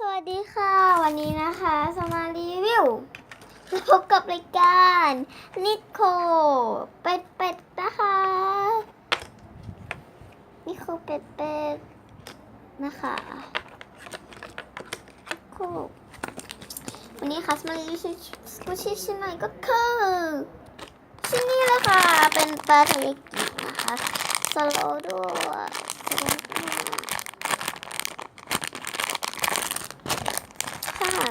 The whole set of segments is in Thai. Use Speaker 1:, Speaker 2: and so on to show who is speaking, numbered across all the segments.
Speaker 1: สวัสดีค่ะ วันนี้นะคะสมารีวิวพบกับรายการนิโคเป็ดเป็ดนะคะนิโคเป็ดเป็ดนะคะโควันนี้ค่ะสมารีวิวสกูชิชิ้นใหม่ก็คือชิ้นนี้เลยค่ะเป็นปลาทะเลกินะคะสโลด้วยสโลว์ด้วย ถ้าหากจะ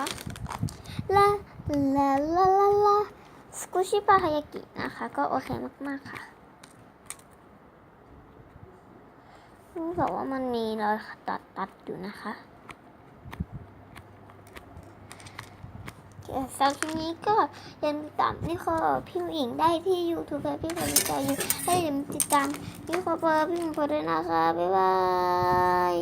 Speaker 1: นะคะลาลาลาลาลาสกูชิปาฮายากินะคะ ก็โอเคมากๆค่ะรู้สึกว่ามันมีรอยตัดตัดอยู่นะคะสำหรับคลิปนี้ก็ยังติดตามนี่คอพี่หญิงได้ที่ YouTube และพี่คนใจอยู่ให้อย่าลืมติดตามพี่คอเปอร์พี่หญิงพอด้วยนะคะ บ๊ายบาย